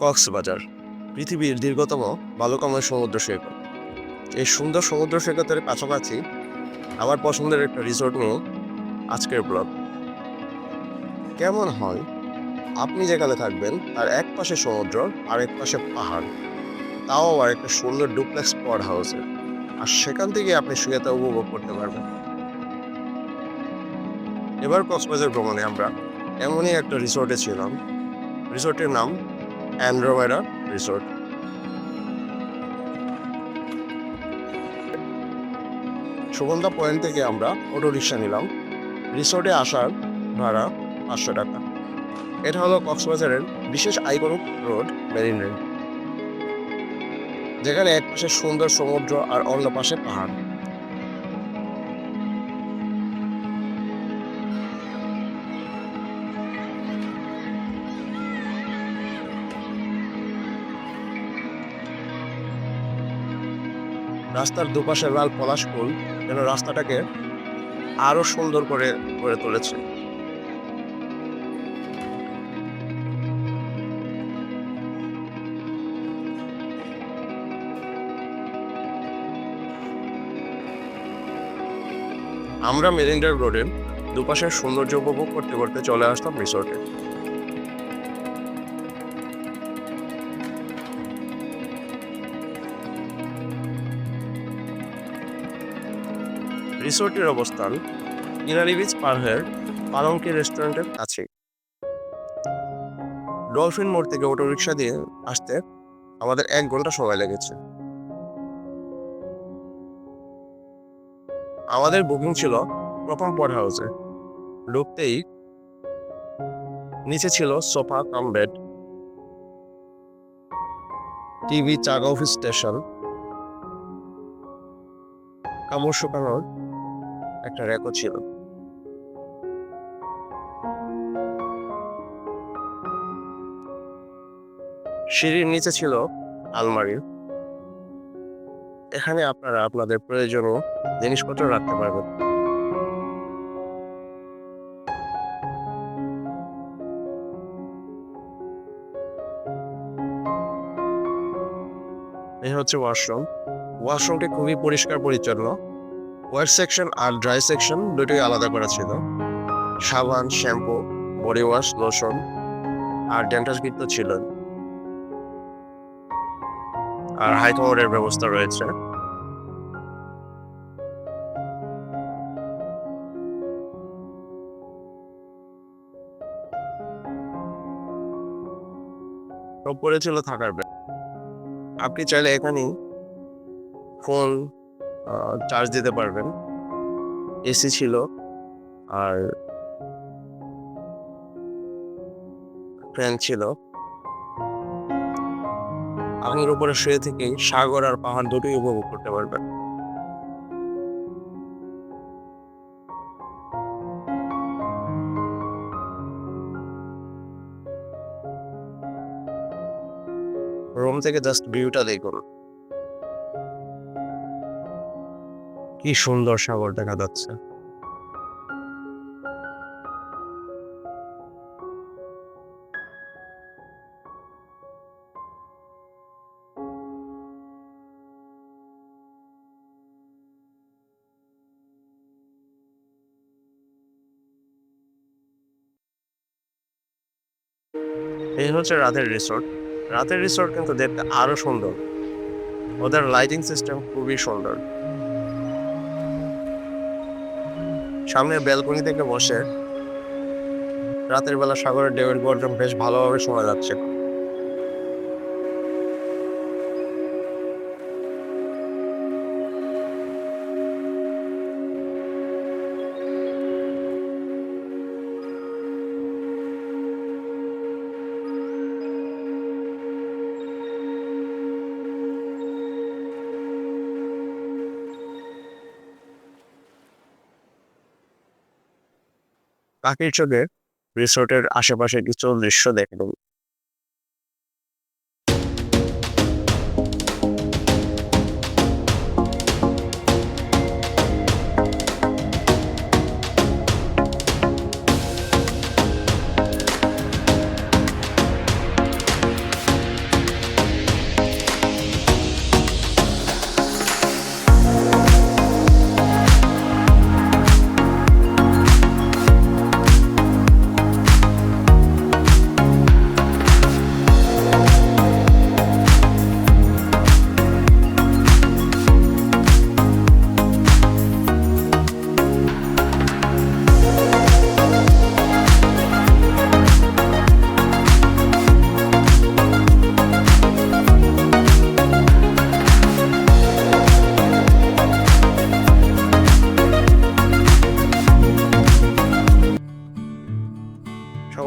কক্সবাজার, পৃথিবীর দীর্ঘতম বালুকাময় সমুদ্র সৈকত। এই সুন্দর সমুদ্র সৈকতের কাছাকাছি আমার পছন্দের একটা রিসোর্ট নিয়ে আজকের ব্লগ কেমন হয়? আপনি যেখানে থাকবেন, তার এক পাশে সমুদ্র আর এক পাশে পাহাড়। তাও আবার একটা সুন্দর ডুপ্লেক্স স্পট হাউসে আর সেখান থেকে আপনি শুয়েতে উপভোগ করতে পারবেন। এবার কক্সবাজার ভ্রমণে আমরা এমনই একটা রিসোর্টে ছিলাম। রিসোর্টের নাম অ্যান্ড্রোমেডা রিসোর্ট। সুগন্ধা পয়েন্ট থেকে আমরা অটো রিক্সা নিলাম। রিসোর্টে আসার ভাড়া পাঁচশো টাকা। এটা হলো কক্সবাজারের বিশেষ আইকনিক রোড, মেরিন রেল। যেখানে এক পাশে সুন্দর সমুদ্র আর অন্য পাশে পাহাড়। রাস্তার দুপাশে লাল পলাশ ফুল যেন রাস্তাটাকে আরও সুন্দর করে করে তুলেছে। আমরা মেরিন্ডার রোডের দুপাশের সৌন্দর্য উপভোগ করতে করতে চলে আসতাম রিসোর্টে। রিসোর্টের অবস্থান কিনারি বিচ পার হয়ে পালঙ্কি রেস্টুরেন্টের কাছে ডলফিন মোড় থেকে অটো রিক্সা দিয়ে আসতে আমাদের এক ঘণ্টা সময় লেগেছে। আমাদের বুকিং ছিল প্রথম পড হাউসে। ঢুকতেই নিচে ছিল সোফা, কাম বেড, টিভি চাগা অফিস, স্টেশন কামড় শুকানোর একটা র্যাকও ছিল। সিঁড়ির নিচে ছিল আলমারি। এখানে আপনারা আপনাদের প্রয়োজনীয় জিনিসপত্র রাখতে পারবেন। এই হচ্ছে ওয়াশরুম। ওয়াশরুমটি খুবই পরিষ্কার পরিচ্ছন্ন। ওয়ার সেকশন আর ড্রাই সেকশন দুটোই আলাদা করা ছিল। সাবান, শ্যাম্পু, বডি ওয়াশ, লোশন আর ডেন্টাস কিট তো ছিল। আর হাই কমোডের ব্যবস্থা রয়েছে। ওপরে ছিল থাকার ব্যাগ আপনি চাইলে এখানেই ফোন চার্জ দিতে পারবেন। এসি ছিল। আর ফ্যান ছিল। আপনার উপরে শুয়ে থেকেই সাগর আর পাহাড় দুটোই উপভোগ করতে পারবেন। রুম থেকে জাস্ট ভিউটা দেখুন। কি সুন্দর সাগর দেখা যাচ্ছে। এই হচ্ছে রাতের রিসোর্ট রাতের রিসোর্ট কিন্তু দেখতে আরও সুন্দর। ওদের লাইটিং সিস্টেম খুবই সুন্দর। সামনে ব্যালকনি থেকে বসে রাতের বেলা সাগরের ঢেউয়ের গর্জন বেশ ভালোভাবে শোনা যাচ্ছে। পাখির চোখে রিসোর্টের আশেপাশে কিছু দৃশ্য দেখুন।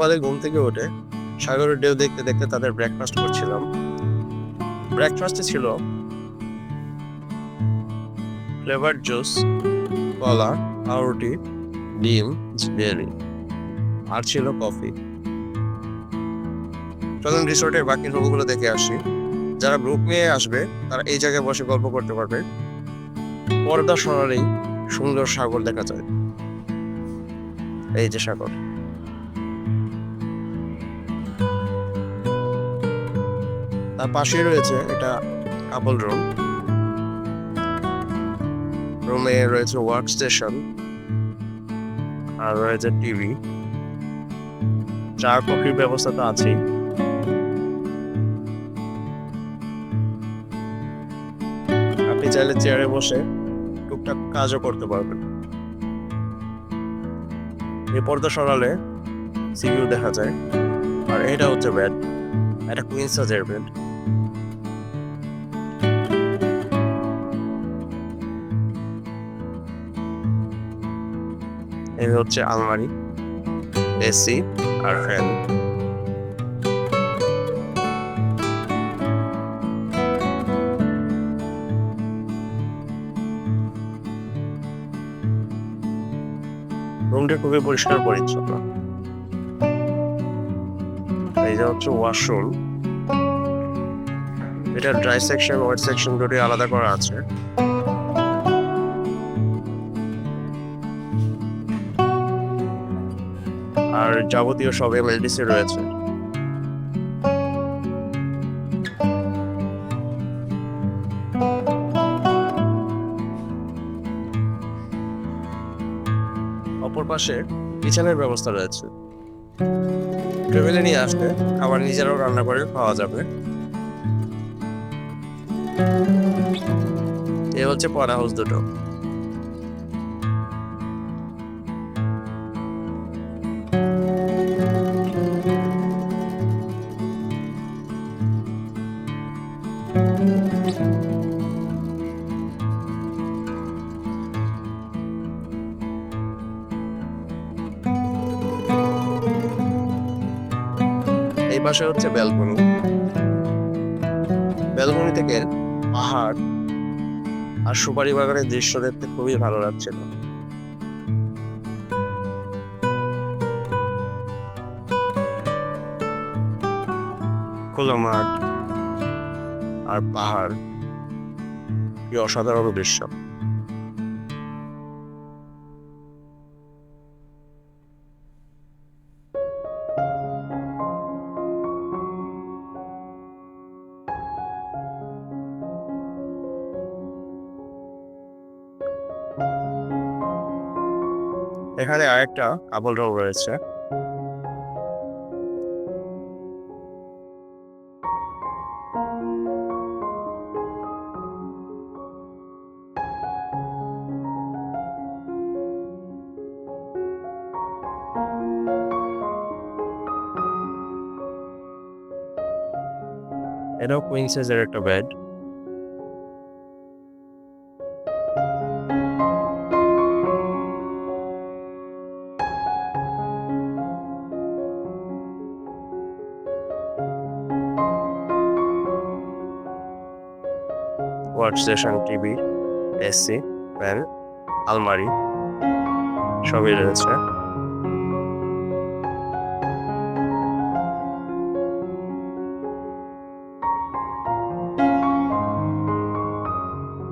সকালে ঘুম থেকে উঠে সাগরের ঢেউ দেখতে দেখতে তাদের ব্রেকফাস্ট করছিলাম। ব্রেকফাস্টে ছিল ফ্লেভার জুস কলা, পাউরুটি, ডিম বেরি আর ছিল কফি চলুন রিসোর্টের বাকি রুমগুলো দেখে আসি। যারা গ্রুপ নিয়ে আসবে, তারা এই জায়গায় বসে গল্প করতে পারবে। পর্দা সরালেই সুন্দর সাগর দেখা যায়। এই যে সাগর। তার পাশেই রয়েছে এটা কাপল রুম রুমে রয়েছে ওয়ার্ক স্টেশন আর রয়েছে টিভি চা, কফির ব্যবস্থা তো আছেই। আপনি চাইলে চেয়ারে বসে টুকটাক কাজও করতে পারবেন। এই পর্দা সরালে সিভিউ দেখা যায়। আর এটা হচ্ছে বেড এটা কুইন সাইজের বেড হচ্ছে আলমারি, এসি আর ফ্যান। রুমটা খুবই পরিষ্কার পরিচ্ছন্ন। যে হচ্ছে ওয়াশরুম। এটা ড্রাই সেকশন, ওয়েট সেকশন দুটি আলাদা করা আছে। আর যাবতীয় সব এমএলডিসি রয়েছে। অপর পাশে কিচেনের ব্যবস্থা রয়েছে। ফ্যামিলি নিয়ে আসলে খাবার নিজেরাও রান্না করে খাওয়া যাবে। এ হচ্ছে পড়া হাউস দুটো। এই পাশে হচ্ছে ব্যালকনি ব্যালকনি থেকে পাহাড় আর সুপারি বাগানের দৃশ্য দেখতে খুবই ভালো লাগছিল। খোলা মাঠ আর পাহাড়, কি অসাধারণ দৃশ্য। এখানে আরেকটা রুম রয়েছে। এটাও কুইন সাইজের একটা bed work station TV AC fan আলমারি সবই রয়েছে।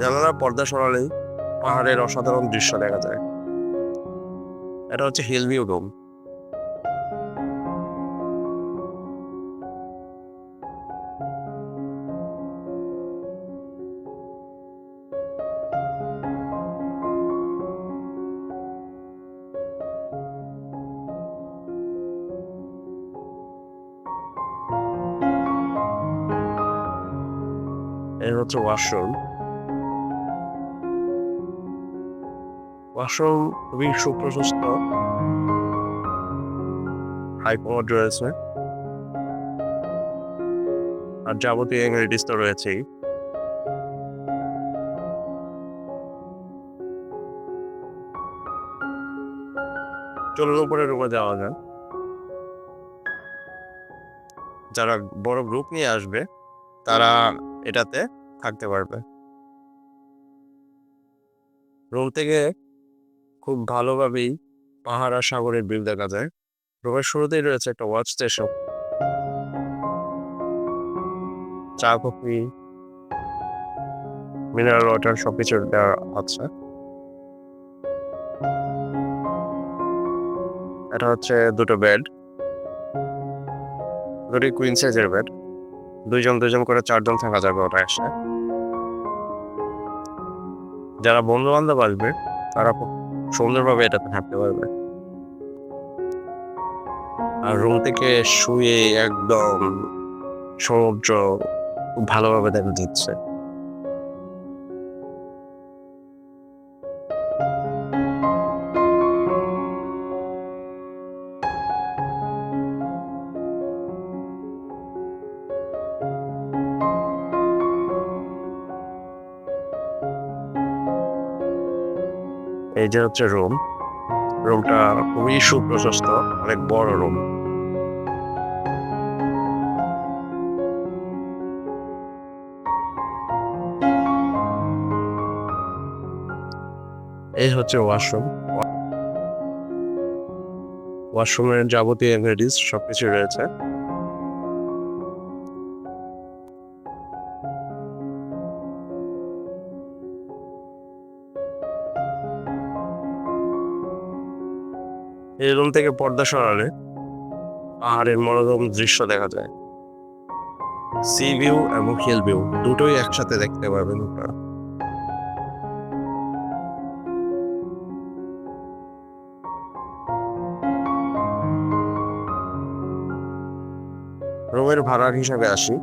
জানালার পর্দা সরালেই পাহাড়ের অসাধারণ দৃশ্য দেখা যায়। এটা হচ্ছে হিল ভিউ রুম এর হচ্ছে ওয়াশরুম। ওয়াশরুম খুবই সুপ্রশস্ত। হাই কমোড রয়েছে আর যাবতীয় এমএলিটিস তো রয়েছেই। চলুন উপরে রুমে যাওয়া যায় যারা বড় গ্রুপ নিয়ে আসবে, তারা এটাতে থাকতে পারবে। রোম থেকে খুব ভালোভাবেই পাহাড় আর সাগরের ভিউ দেখা যায়। রোমের শুরুতেই রয়েছে একটা ওয়াচ স্টেশন চা, কফি মিনারেল ওয়াটার সবকিছু দেওয়া আছে। এটা হচ্ছে দুটো বেড দুটি কুইন সাইজের বেড দুইজন দুইজন করে চারজন থাকা যাবে ওটা এসে যারা বন্ধু বান্ধব আসবে, তারা সুন্দরভাবে এটাতে থাকতে পারবে। আর রুম থেকে শুয়ে একদম সমুদ্র খুব ভালোভাবে দেখা দিচ্ছে। এই যে হচ্ছে রুম রুমটা খুবই সুপ্রশস্ত, অনেক বড় রুম এই হচ্ছে ওয়াশরুম ওয়াশরুমের যাবতীয় এমনিটিস সবকিছু রয়েছে। এই রুম থেকে পর্দা সরালে পাহাড়ের মনোরম দৃশ্য দেখা যায়। সি ভিউ এবং হিল ভিউ দুটোই একসাথে দেখতে পারবেন আপনারা। রুমের ভাড়ার হিসাবে আসি।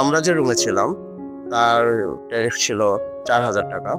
আমরা যে রুমে ছিলাম, তার ট্যারিফ ছিল চার হাজার টাকা।